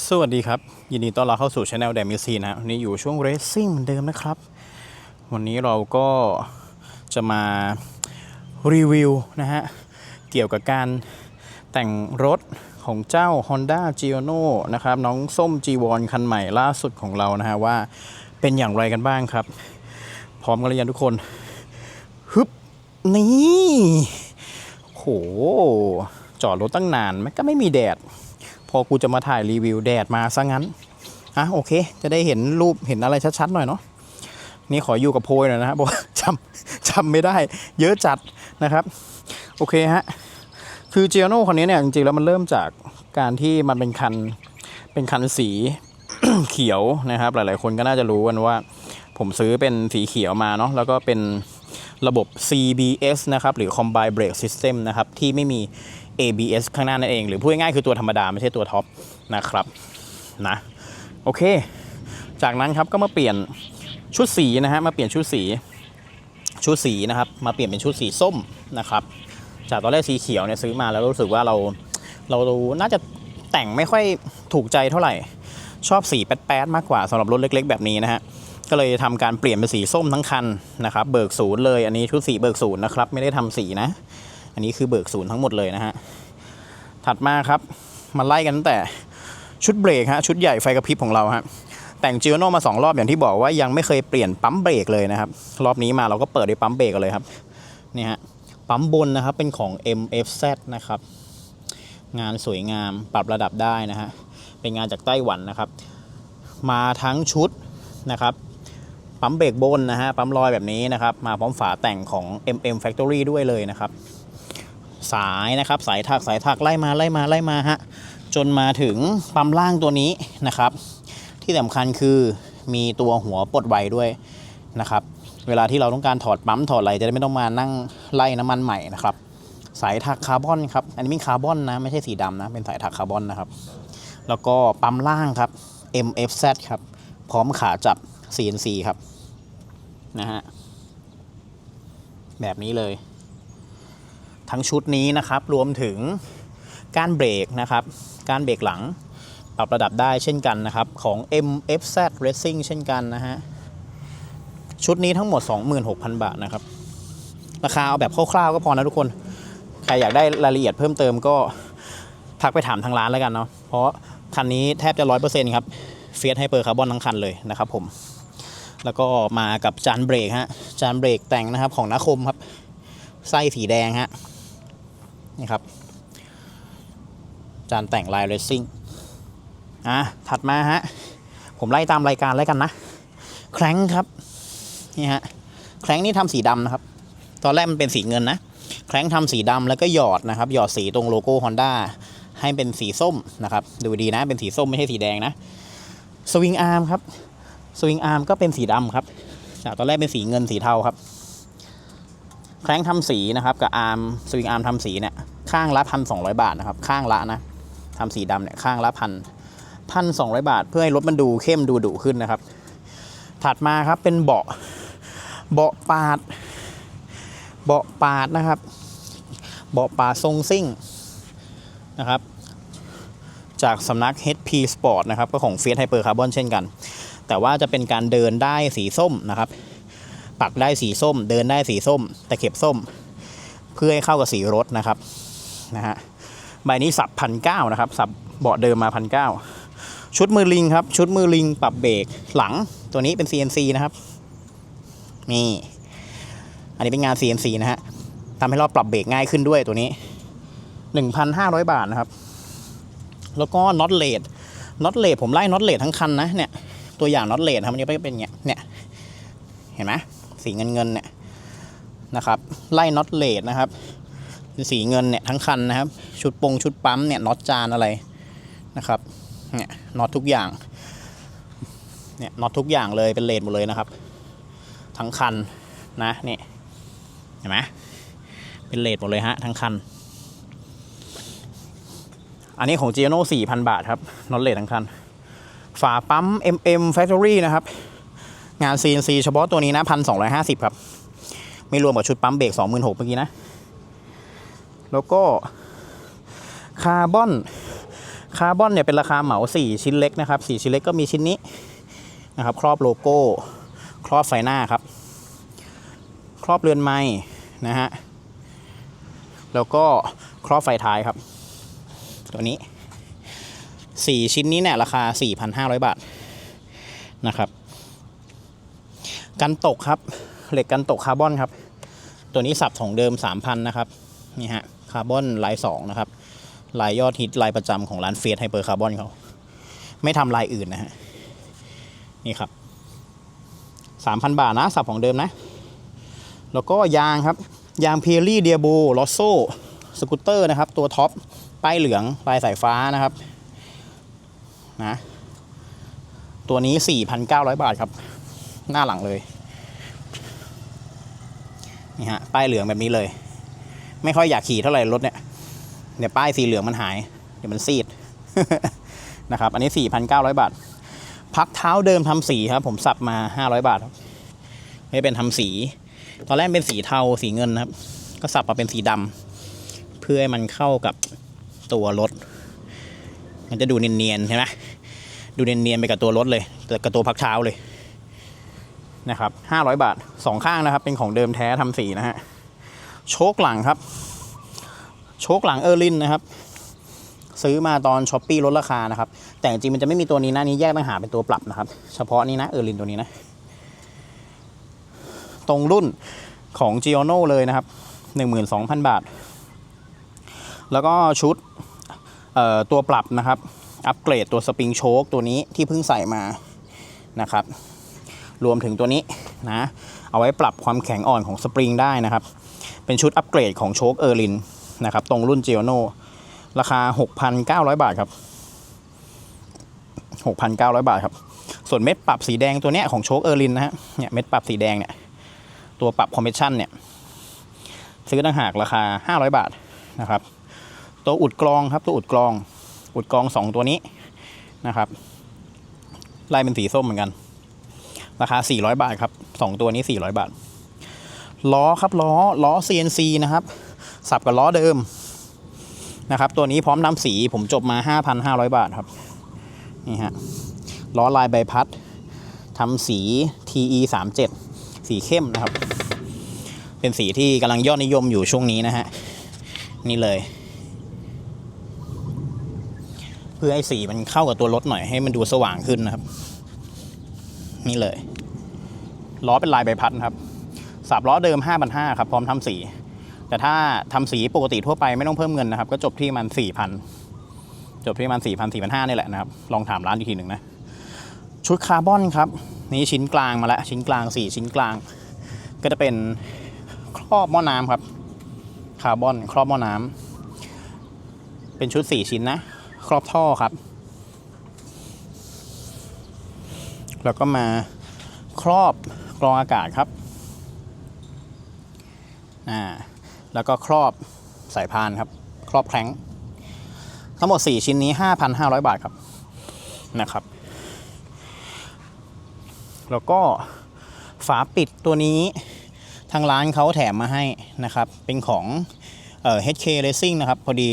สวัสดีครับ ยินดีต้อนรับเข้าสู่ช anel แดมิซีนะวันนี้อยู่ช่วงเรซซิ่งเหมือนเดิมนะครับ วันนี้เราก็จะมารีวิวนะฮะ เกี่ยวกับการแต่งรถของเจ้า Honda g i o n o นะครับ น้องส้ม g w o n คันใหม่ล่าสุดของเรานะฮะ ว่าเป็นอย่างไรกันบ้างครับ พร้อมกันหรือยังทุกคนฮึบนี่โหจอดรถตั้งนานมันก็ไม่มีแดด พอกูจะมาถ่ายรีวิวแดดมาซะงั้นอะโอเค จะได้เห็นรูปเห็นอะไรชัดๆหน่อยเนาะนี่ขออยู่กับโพยหน่อยนะครับเพราะจำจำไม่ได้ เยอะจัดนะครับ โอเคฮะคือเจียโน่คันนี้เนี่ยจริงๆแล้วมันเริ่มจากการที่มันเป็นคันเป็นคันสีเขียวนะครับ หลายๆคนก็น่าจะรู้กันว่า ผมซื้อเป็นสีเขียวมาเนาะแล้วก็เป็นระบบ CBS นะครับ หรือ Combined Brake System นะครับ ที่ไม่มี ABS ข้างหน้านั่นเอง หรือพูดง่ายๆคือตัวธรรมดาไม่ใช่ตัวท็อปนะครับนะโอเค จากนั้นครับก็มาเปลี่ยนชุดสีนะฮะมาเปลี่ยนชุดสีชุดสีนะครับมาเปลี่ยนเป็นชุดสีส้มนะครับจากตอนแรกสีเขียวเนี่ยซื้อมาแล้วรู้สึกว่าเราเราน่าจะแต่งไม่ค่อยถูกใจเท่าไหร่ชอบสีแป๊ดๆมากกว่าสำหรับรถเล็ก ๆ แบบนี้นะฮะก็เลยทำการเปลี่ยนเป็นสีส้มทั้งคันนะครับเบิกศูนย์เลยอันนี้ชุดสีเบิกศูนย์นะครับไม่ได้ทำสีนะ อันนี้คือเบิกศูนย์ทั้งหมดเลยนะฮะ ถัดมาครับ มาไล่กันตั้งแต่ชุดเบรกฮะ ชุดใหญ่ไฟกระพริบของเราฮะ แต่งจิโโนมา 2 รอบอย่างที่บอกว่ายังไม่เคยเปลี่ยนปั๊มเบรกเลยนะครับ รอบนี้มาเราก็เปิดด้วยปั๊มเบรกกันเลยครับ นี่ฮะ ปั๊มบนนะครับเป็นของ MFZ นะครับ งานสวยงามปรับระดับได้นะฮะ เป็นงานจากไต้หวันนะครับ มาทั้งชุดนะครับปั๊มเบรกบนนะฮะ ปั๊มลอยแบบนี้นะครับ มาพร้อมฝาแต่งของ MM Factory ด้วยเลยนะครับ สายนะครับ สายถักสายถักไล่มาไล่มาไล่มาฮะจนมาถึงปั๊มล่างตัวนี้นะครับ ที่สำคัญคือมีตัวหัวปลดไวด้วยนะครับ เวลาที่เราต้องการถอดปั๊มถอดอะไรจะได้ไม่ต้องมานั่งไล่น้ำมันใหม่นะครับ สายถักคาร์บอนครับอันนี้เป็นคาร์บอนนะไม่ใช่สีดำนะเป็นสายถักคาร์บอนนะครับ แล้วก็ปั๊มล่างครับ MFZ ครับพร้อมขาจับ CNC ครับนะฮะแบบนี้เลย ทั้งชุดนี้นะครับ รวมถึงการเบรกนะครับ การเบรกหลังปรับระดับได้เช่นกันนะครับ ของ MFZ Racing เช่นกันนะฮะ ชุดนี้ทั้งหมด 26,000 บาทนะครับ ราคาเอาแบบคร่าวๆก็พอนะทุกคน ใครอยากได้รายละเอียดเพิ่มเติมก็ทักไปถามทางร้านแล้วกันเนาะ เพราะคันนี้แทบจะ 100%ครับเฟียสให้เปอร์คาร์บอนทั้งคันเลยนะครับผม แล้วก็มากับจานเบรกฮะ จานเบรกแต่งนะครับของนาคมครับ ไส้สีแดงฮะ นี่ครับ จานแต่งลายเรซซิ่งอะถัดมาฮะ ผมไล่ตามรายการแล้วกันนะ แคร้งครับ นี่ฮะ แคร้งนี่ทำสีดำนะครับ ตอนแรกมันเป็นสีเงินนะ แคร้งทำสีดำแล้วก็หยอดนะครับ หยอดสีตรงโลโก้ Honda ให้เป็นสีส้มนะครับ ดูดีนะ เป็นสีส้มไม่ใช่สีแดงนะ สวิงอาร์มครับ สวิงอาร์มก็เป็นสีดำครับ จากตอนแรกเป็นสีเงินสีเทาครับ แคร้งทำสีนะครับ กับอาร์ม สวิงอาร์มทำสีเนี่ย ข้างละพันสองบาทนะครับ ข้างละนะทำสีดำเนี่ยข้างละพันพันสองบาท เพื่อให้รถมันดูเข้มดูดุขึ้นนะครับ ถัดมาครับเป็นเบาะเบาะปาด เบาะปาดนะครับ เบาะปาดทรงซิ่งนะครับ จากสำนัก HP Sport นะครับ ก็ของ Fiat Hyper Carbon เช่นกัน แต่ว่าจะเป็นการเดินได้สีส้มนะครับ ปักได้สีส้ม เดินได้สีส้ม ตะเข็บส้ม เพื่อให้เข้ากับสีรถนะครับ นะฮะใบนี้สับพันเก้านะครับ สับเบาะเดิมมาพันเก้าชุดมือลิงครับ ชุดมือลิงปรับเบรกหลังตัวนี้เป็น CNC นะครับนี่อันนี้เป็นงาน CNC นะฮะทำให้เราปรับเบรกง่ายขึ้นด้วยตัวนี้1,500บาทนะครับ แล้วก็น็อตเลดน็อตเลดผมไล่น็อตเลดทั้งคันนะเนี่ยตัวอย่างน็อตเลดครับมันจะเป็นเงี้ยเนี่ยเห็นไหมสีเงินเงินเนี่ยนะครับ ไล่น็อตเลดนะครับ เป็นสีเงินเนี่ยทั้งคันนะครับ ชุดปงชุดปั๊มเนี่ยน็อตจานอะไรนะครับเนี่ยน็อตทุกอย่างเนี่ยน็อตทุกอย่างเลยเป็นเลดหมดเลยนะครับ ทั้งคันนะนี่เห็นไหมเป็นเลดหมดเลยฮะทั้งคัน อันนี้ของ g i o n o 4,000บาทครับน็อตเลดทั้งคัน ฝาปั๊ม MM Factory นะครับ งาน CNC เฉพาะตัวนี้นะพันสองร้อยห้าสิบครับ ไม่รวมกับชุดปั๊มเบรกสองหมื่นหกเมื่อกี้นะ แล้วก็คาร์บอนคาร์บอนเนี่ยเป็นราคาเหมา 4 ชิ้นเล็กนะครับ 4 ชิ้นเล็กก็มีชิ้นนี้นะครับ ครอบโลโก้ ครอบไฟหน้าครับ ครอบเรือนไม้นะฮะ แล้วก็ครอบไฟท้ายครับ ตัวนี้ 4 ชิ้นนี้เนี่ยราคา 4,500 บาทนะครับ กันตกครับ เหล็กกันตกคาร์บอนครับ ตัวนี้สับของเดิม 3,000 นะครับ นี่ฮะ คาร์บอนลาย2นะครับลายยอดฮิตลายประจำของร้านเฟียสไฮเปอร์คาร์บอนเขา ไม่ทำลายอื่นนะฮะ นี่ครับ 3,000 บาทนะ สับของเดิมนะ แล้วก็ยางครับ ยางเพียรี่เดียโบลอสโซสกูตเตอร์นะครับ ตัวท็อป ป้ายเหลืองลายสายฟ้านะครับนะตัวนี้ 4,900 บาทครับ หน้าหลังเลย นี่ฮะ ป้ายเหลืองแบบนี้เลย ไม่ค่อยอยากขี่เท่าไหร่รถเนี่ยเดี๋ยวป้ายสีเหลืองมันหาย เดี๋ยวมันซีดนะครับ อันนี้ 4,900 บาท พักเท้าเดิมทำสีครับ ผมสับมา 500 บาทครับไม่เป็นทำสี ตอนแรกเป็นสีเทาสีเงินนะครับ ก็สับมาเป็นสีดำเพื่อให้มันเข้ากับตัวรถ มันจะดูเนียนๆใช่ไหมดูเนียนๆไปกับตัวรถเลยแต่กับตัวพักเท้าเลยนะครับ500 บาทสองข้างนะครับ เป็นของเดิมแท้ทำสีนะฮะ โชคหลังครับ โชคหลังเออร์ลินนะครับ ซื้อมาตอนช้อปปี้ลดราคานะครับ แต่จริงมันจะไม่มีตัวนี้นะนี้แยกต่างหากเป็นตัวปรับนะครับ เฉพาะนี้นะเออร์ลินตัวนี้นะ ตรงรุ่นของ g i o n o เลยนะครับ 12,000 บาท แล้วก็ชุดตัวปรับนะครับ อัปเกรดตัวสปริงโชคตัวนี้ที่เพิ่งใส่มานะครับ รวมถึงตัวนี้นะ เอาไว้ปรับความแข็งอ่อนของสปริงได้นะครับ เป็นชุดอัปเกรดของโชคเออร์ลินนะครับตรงรุ่น g i o n o ราคา 6,900 บาทครับ 6,900 บาทครับ ส่วนเม็ดปรับสีแดงตัวเนี้ยของโชคเออร์ลินนะฮะเนี่ยเม็ดปรับสีแดงเนี่ยตัวปรับคอมเพรสชันเนี่ยซื้อต่างหากราคา 500 บาทนะครับ ตัวอุดกรองครับตัวอุดกรอง อุดกรอง 2 ตัวนี้นะครับลายเป็นสีส้มเหมือนกัน ราคา 400 บาทครับ 2 ตัวนี้ 400 บาท ล้อครับล้อล้อ CNC นะครับ สับกับล้อเดิมนะครับ ตัวนี้พร้อมนำสีผมจบมา 5,500 บาทครับ นี่ฮะล้อลายใบพัดทำสี TE 37สีเข้มนะครับ เป็นสีที่กำลังยอดนิยมอยู่ช่วงนี้นะฮะ นี่เลย เพื่อให้สีมันเข้ากับตัวรถหน่อยให้มันดูสว่างขึ้นนะครับ นี่เลย ล้อเป็นลายใบพัดนะครับ สับล้อเดิม 5,500ครับพร้อมทำสี แต่ถ้าทำสีปกติทั่วไปไม่ต้องเพิ่มเงินนะครับ ก็จบที่มัน4,000 จบที่มัน4,000 4,500นี่แหละนะครับ ลองถามร้านอีกทีหนึ่งนะ ชุดคาร์บอนครับ นี่ชิ้นกลางมาแล้ว ชิ้นกลาง 4 ชิ้นกลาง ก็จะเป็นครอบหม้อน้ำครับคาร์บอนครอบหม้อน้ำเป็นชุด 4 ชิ้นนะ ครอบท่อครับแล้วก็มาครอบกรองอากาศครับ อ่าแล้วก็ครอบสายพานครับ ครอบแคร้งทั้งหมด 4 ชิ้นนี้ 5,500 บาทครับนะครับ แล้วก็ฝาปิดตัวนี้ทางร้านเขาแถมมาให้นะครับ เป็นของเอ่อ HK Racing นะครับ พอดี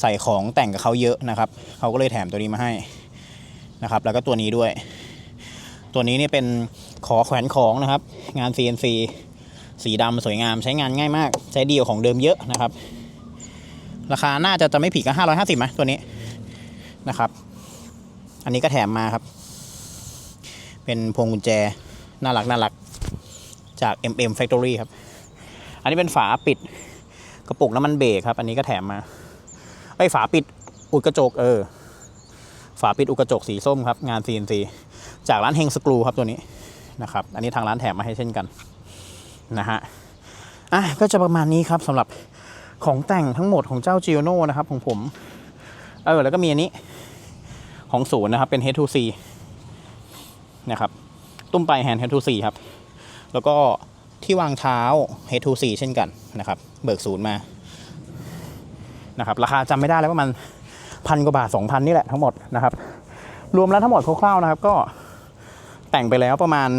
ใส่ของแต่งกับเขาเยอะนะครับ เขาก็เลยแถมตัวนี้มาให้นะครับ แล้วก็ตัวนี้ด้วย ตัวนี้นี่เป็นขอแขวนของนะครับ งาน CNC สีดำสวยงามใช้งานง่ายมาก ใช้ดีกว่าของเดิมเยอะนะครับ ราคาน่าจะจะไม่ผิดก็550ไหมตัวนี้นะครับ อันนี้ก็แถมมาครับ เป็นพวงกุญแจน่ารักน่ารักจาก MM Factory ครับ อันนี้เป็นฝาปิดกระปุกน้ำมันเบรกครับ อันนี้ก็แถมมาไอ้ฝาปิดอุดกระจกเออ ฝาปิดอุดกระจกสีส้มครับ งาน CNC จากร้านเฮงสกรูครับตัวนี้นะครับ อันนี้ทางร้านแถมมาให้เช่นกัน นะฮะอะก็จะประมาณนี้ครับสำหรับของแต่งทั้งหมดของเจ้า g i o n o นะครับของผมเออแล้วก็มีอันนี้ของศูนย์นะครับ เป็น H2C นะครับ ตุ้มไปแฮนด์ H2C ครับ แล้วก็ที่วางเท้า H2C เช่นกันนะครับ เบิกศูนย์มานะครับ ราคาจำไม่ได้แล้วว่ามันพันกว่าบาท 2,000 นี่แหละทั้งหมดนะครับ รวมแล้วทั้งหมดคร่าวๆนะครับ ก็แต่งไปแล้วประมาณ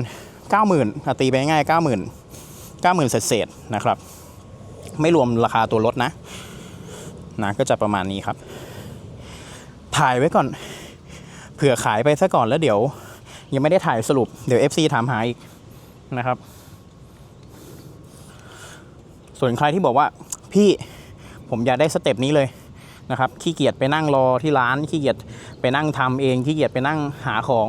90,000อะตีไปง่ายๆ90,000 90,000เศษๆนะครับ ไม่รวมราคาตัวรถนะนะก็จะประมาณนี้ครับ ถ่ายไว้ก่อน เผื่อขายไปซะก่อนแล้วเดี๋ยว ยังไม่ได้ถ่ายสรุปเดี๋ยว FC ถามหาอีกนะครับ ส่วนใครที่บอกว่าพี่ผมอยากได้สเต็ปนี้เลยนะครับขี้เกียจไปนั่งรอที่ร้านขี้เกียจไปนั่งทำเองขี้เกียจไปนั่งหาของ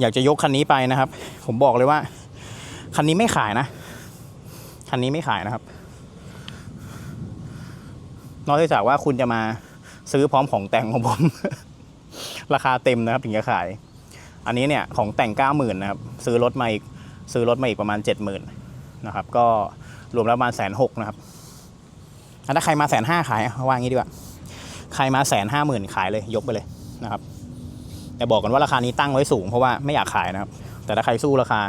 อยากจะยกคันนี้ไปนะครับ ผมบอกเลยว่า คันนี้ไม่ขายนะ คันนี้ไม่ขายนะครับ นอกจากว่าคุณจะมาซื้อพร้อมของแต่งของผม ราคาเต็มนะครับ ถึงจะขาย อันนี้เนี่ยของแต่ง9 0,000นนะครับ ซื้อรถมาอีกซื้อรถมาอีกประมาณ70,000นะครับ ก็รวมแล้วประมาณแสนหกนะครับถ้าใครมาแสนห้าขายเอาว่างี้ดีกว่า ใครมาแสนห้าหมื่นขายเลยยกไปเลยนะครับแต่บอกกันว่าราคานี้ตั้งไว้สูงเพราะว่าไม่อยากขายนะครับ แต่ถ้าใครสู้ราคา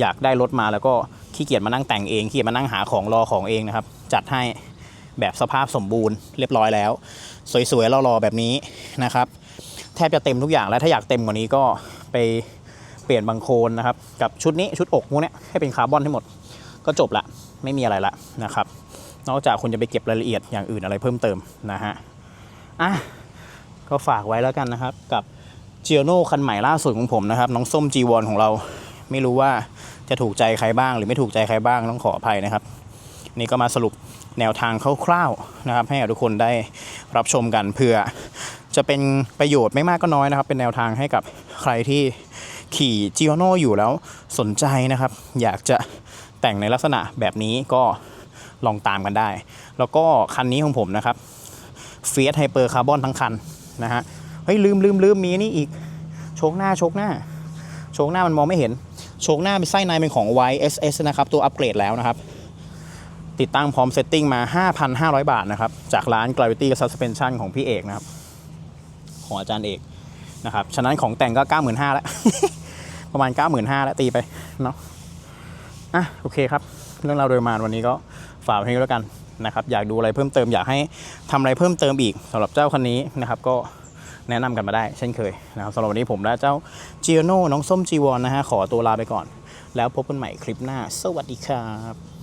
อยากได้รถมาแล้วก็ ขี้เกียจมานั่งแต่งเองขี้เกียจมานั่งหาของรอของเองนะครับ จัดให้แบบสภาพสมบูรณ์เรียบร้อยแล้ว สวยๆรอๆแบบนี้นะครับ แทบจะเต็มทุกอย่างแล้วถ้าอยากเต็มกว่านี้ก็ไปเปลี่ยนบางโคนนะครับ กับชุดนี้ชุดอกพวกเนี้ยให้เป็นคาร์บอนให้หมดก็จบละไม่มีอะไรละนะครับ นอกจากคุณจะไปเก็บรายละเอียดอย่างอื่นอะไรเพิ่มเติมนะฮะอะก็ฝากไว้แล้วกันนะครับกับเจียโน่คันใหม่ล่าสุดของผมนะครับ น้องส้มจีวอนของเรา ไม่รู้ว่าจะถูกใจใครบ้าง หรือไม่ถูกใจใครบ้างต้องขออภัยนะครับ นี่ก็มาสรุปแนวทางคร่าวๆนะครับ ให้ทุกคนได้รับชมกันเพื่อจะเป็นประโยชน์ไม่มากก็น้อยนะครับ เป็นแนวทางให้กับใครที่ขี่จิโอโนอยู่แล้วสนใจนะครับ อยากจะแต่งในลักษณะแบบนี้ก็ลองตามกันได้ แล้วก็คันนี้ของผมนะครับเฟียสไฮเปอร์คาร์บอนทั้งคันนะฮะเฮ้ยลืมลืมลืมมีนี่อีกโชคหน้าโชคหน้าโชคหน้ามันมองไม่เห็น โชคหน้าเป็นไส้ในเป็นของ YSS นะครับ ตัวอัปเกรดแล้วนะครับ ติดตั้งพร้อมเซตติ้งมา 5,500 บาทนะครับ จากร้าน Gravity Suspension ของพี่เอกนะครับ ของอาจารย์เอกนะครับ ฉะนั้นของแต่งก็ 95,000แล้ว ประมาณ 95,000แล้วตีไปเนาะอะโอเคครับ เรื่องราวโดยมาวันนี้ก็ฝากไว้ให้แล้วกันนะครับ อยากดูอะไรเพิ่มเติมอยากให้ทำอะไรเพิ่มเติมอีกสำหรับเจ้าคันนี้นะครับก็ แนะนำกันมาได้เช่นเคยนะครับสำหรับวันนี้ผมและเจ้าจีโน่น้องส้มจีวอนนะฮะขอตัวลาไปก่อน แล้วพบกันใหม่คลิปหน้า สวัสดีครับ